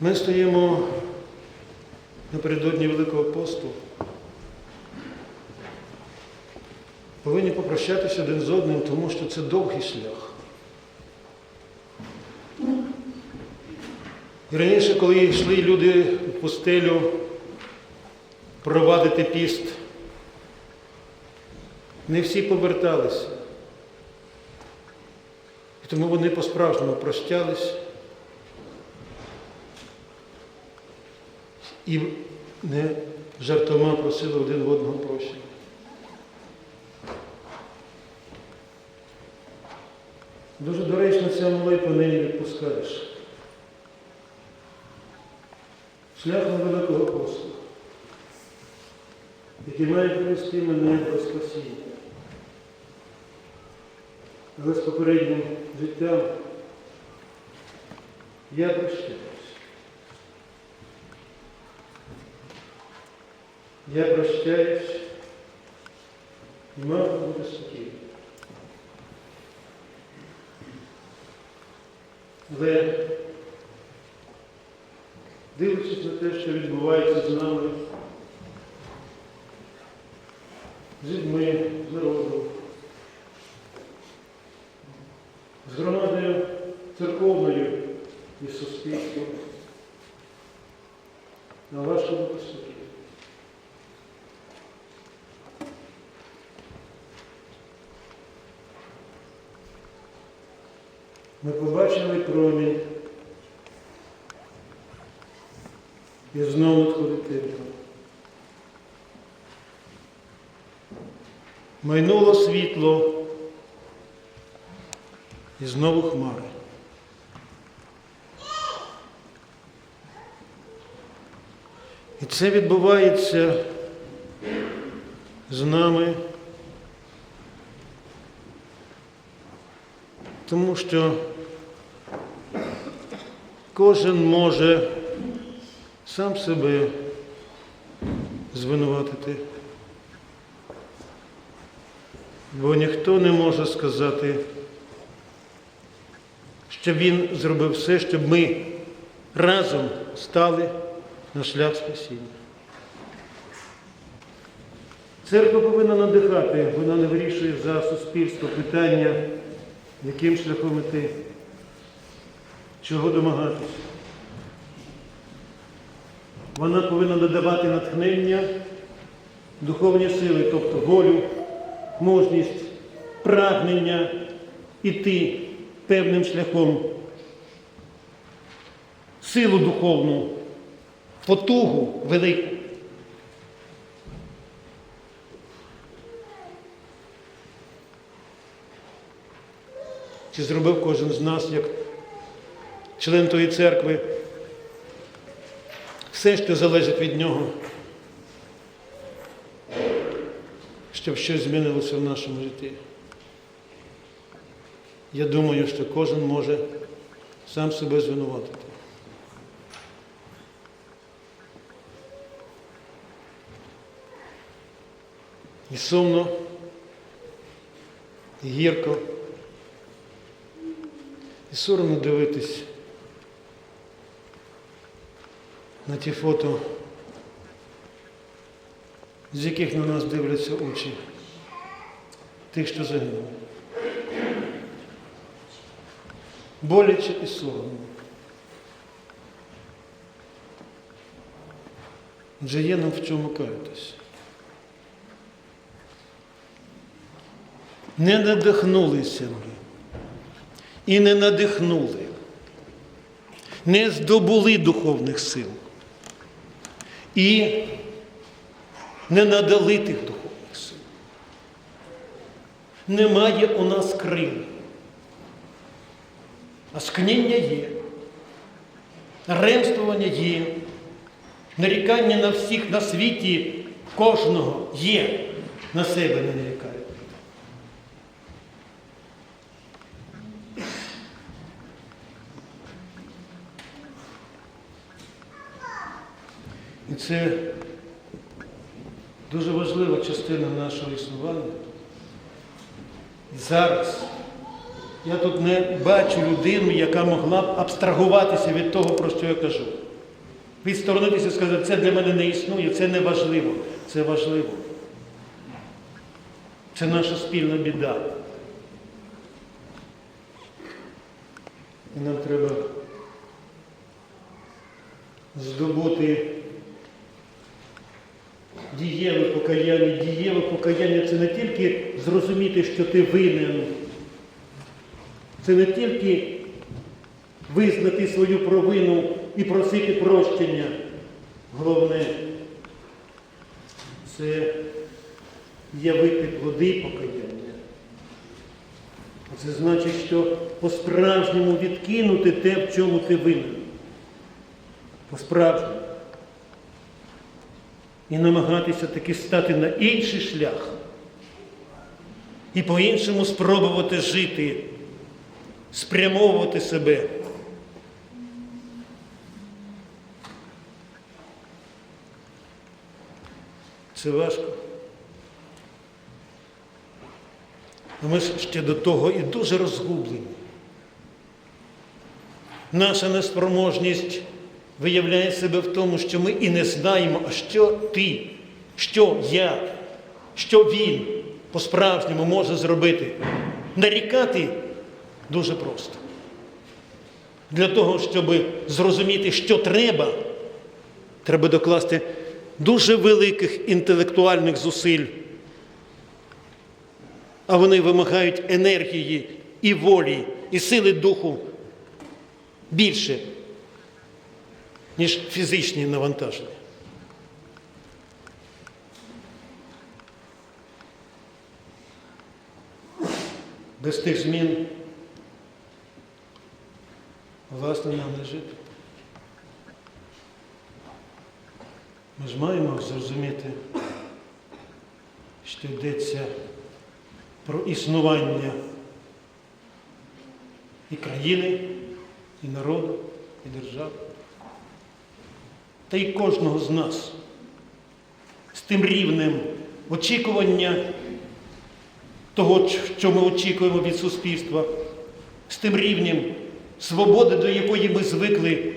Ми стоїмо напередодні Великого посту. Повинні попрощатися один з одним, тому що це довгий шлях. І раніше, коли йшли люди в пустелю провадити піст, не всі поверталися. І тому вони по-справжньому прощались і не жартома просили один в одного прощення. Дуже доречно ця молитва нині відпускаєш. Шлях на Великого посту, який має привести мене до спасіння. Але з попереднім життям я прощаюсь. Я прощаюсь, і мама буде спокійна. Але дивлячись на те, що відбувається з нами, з людьми, з народом, з громадою церковною і суспільством, на важко бути Ми побачили промінь і знову темрява. Майнуло світло і знову хмари. І це відбувається з нами, тому що кожен може сам себе звинуватити. Бо ніхто не може сказати, що він зробив все, щоб ми разом стали на шлях спасіння. Церква повинна надихати, вона не вирішує за суспільство питання, яким шляхом іти, чого домагатися. Вона повинна додавати натхнення, духовні сили, тобто волю, мужність, прагнення іти певним шляхом, силу духовну, потугу велику. Чи зробив кожен з нас, як член тої церкви, все, що залежить від нього, щоб щось змінилося в нашому житті. Я думаю, що кожен може сам себе звинуватити. І сумно, і гірко, і соромно дивитись на ті фото, з яких на нас дивляться очі тих, що загинули. Боляче і соромно. Вже є нам в чому каятися. Не надихнулися ми і не надихнули, не здобули духовних сил і не надали тих духовних сил. Немає у нас крил, а є, ремствування є, нарікання на всіх на світі кожного є, на себе не нарікають. І це дуже важлива частина нашого існування. Зараз я тут не бачу людину, яка могла б абстрагуватися від того, про що я кажу. Відсторонитися і сказати, це для мене не існує, це не важливо. Це важливо. Це наша спільна біда. І нам треба здобути дієве покаяння. Дієве покаяння це не тільки зрозуміти, що ти винен. Це не тільки визнати свою провину і просити прощення. Головне це явити плоди покаяння. Це значить, що по-справжньому відкинути те, в чому ти винен. По-справжньому. І намагатися таки стати на інший шлях. І по-іншому спробувати жити, спрямовувати себе. Це важко. Ми ж ще до того і дуже розгублені. Наша неспроможність виявляє себе в тому, що ми і не знаємо, а що ти, що я, що він по-справжньому може зробити. Нарікати дуже просто. Для того, щоб зрозуміти, що треба, треба докласти дуже великих інтелектуальних зусиль. А вони вимагають енергії і волі, і сили духу більше, ніж фізичні навантаження. Без тих змін власне нам не жити. Ми ж маємо зрозуміти, що йдеться про існування і країни, і народу, і держави. Та й кожного з нас з тим рівнем очікування того, що ми очікуємо від суспільства, з тим рівнем свободи, до якої ми звикли,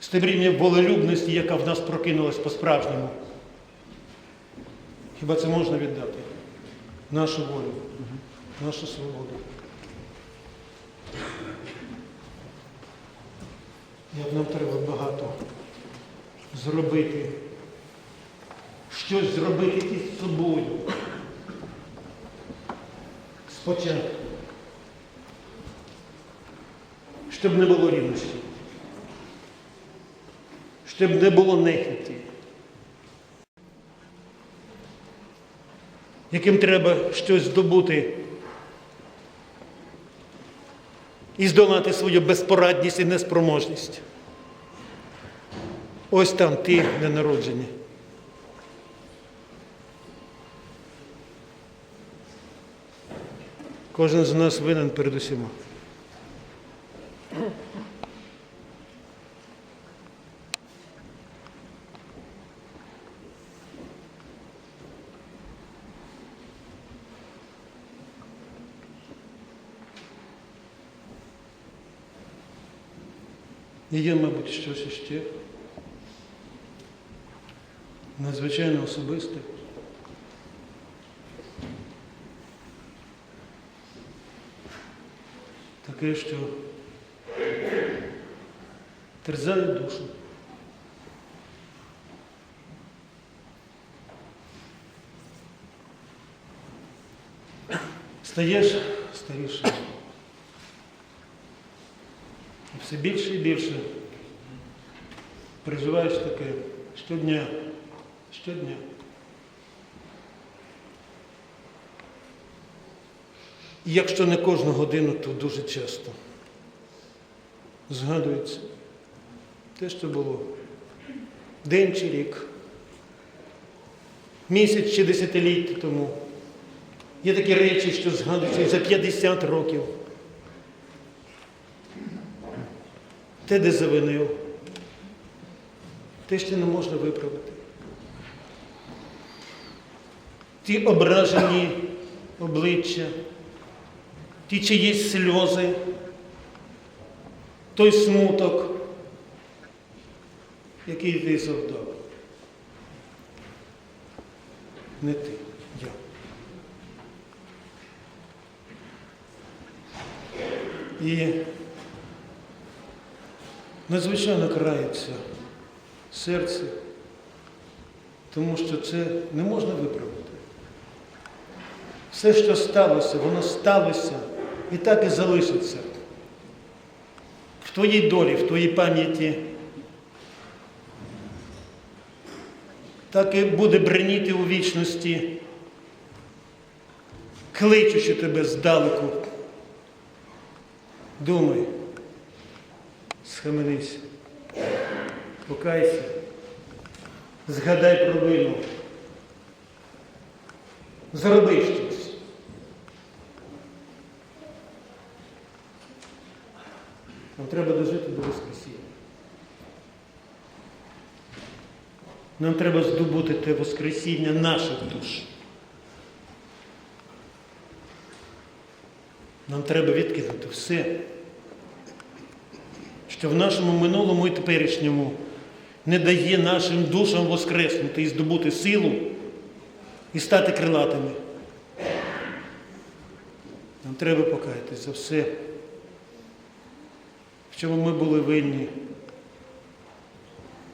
з тим рівнем волелюбності, яка в нас прокинулась по-справжньому. Хіба це можна віддати? Нашу волю, нашу свободу. Як нам треба багато зробити, щось зробити із собою. Спочатку. Щоб не було рівності. Щоб не було нехиті. яким треба щось здобути і здолати свою безпорадність і неспроможність. Ось там ті ненароджені. Кожен з нас винен перед усіма. І є, мабуть, щось іще. Надзвичайно особисте. Таке, що терзає душу. Стаєш старішим. Все більше і більше переживаєш таке щодня, щодня. І якщо не кожну годину, то дуже часто згадується те, що було день чи рік, місяць чи десятиліття тому. Є такі речі, що згадуються і за 50 років. Те, де завинив, те, що не можна виправити. Ті ображені обличчя, ті чиїсь сльози, той смуток, який ти завдав. Не ти, я. І надзвичайно крається серце, тому що це не можна виправити. Все, що сталося, воно сталося і так і залишиться. В твоїй долі, в твоїй пам'яті. Так і буде бреніти у вічності, кличучи тебе здалеку. Думай, схаменись, покайся, згадай про вину, зроби щось. Нам треба дожити до Воскресіння. Нам треба здобути те Воскресіння наших душ. Нам треба відкинути все, що в нашому минулому і теперішньому не дає нашим душам воскреснути і здобути силу і стати крилатими. Нам треба покаятись за все, в чому ми були винні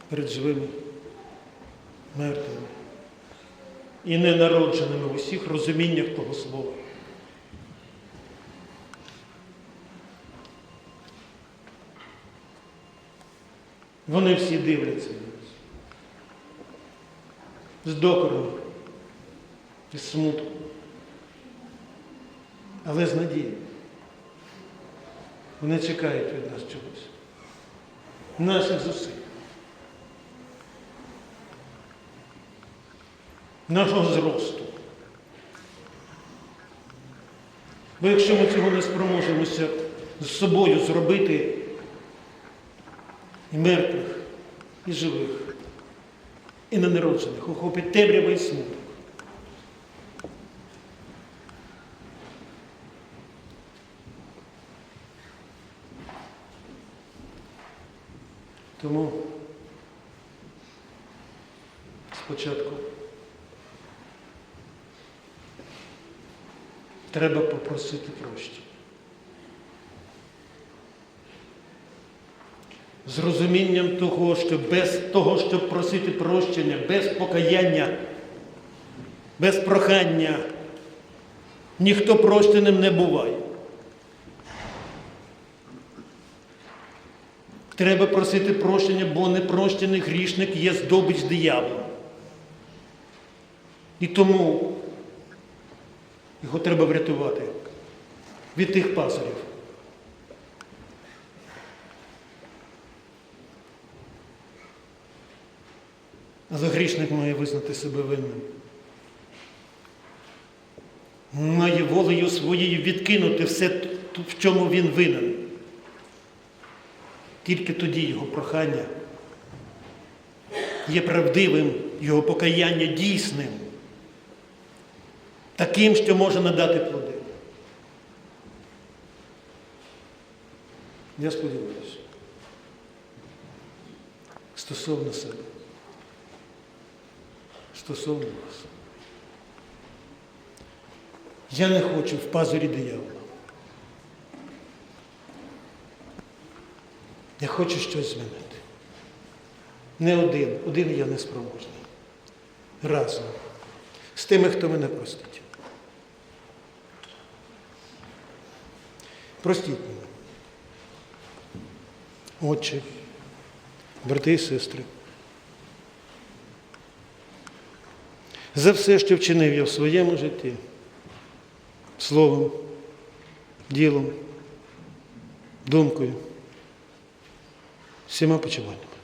перед живими, мертвими і ненародженими в усіх розуміннях того слова. Вони всі дивляться на нас. З докором, із смутком, але з надією. Вони чекають від нас чогось. Наших зусиль. Нашого зросту. Бо якщо ми цього не спроможемося з собою зробити, і мертвих, і живих, і ненароджених охопить темрява і смуток. Тому спочатку треба попросити прощення. З розумінням того, що без того, щоб просити прощення, без покаяння, без прохання, ніхто прощеним не буває. Треба просити прощення, бо непрощений грішник є здобич диявола. І тому його треба врятувати від тих пазурів. Але грішник має визнати себе винним. Має волею своєю відкинути все, в чому він винен. Тільки тоді його прохання є правдивим, його покаяння дійсним, таким, що може надати плоди. Я сподіваюся, стосовно себе стосовно вас. Я не хочу в пазурі диявола. Я хочу щось змінити. Не один, один я не спроможний. Разом. З тими, хто мене простить. Простіть мене. Отче, брати і сестри. За все, що вчинив я в своєму житті, словом, ділом, думкою, всіма почуваннями.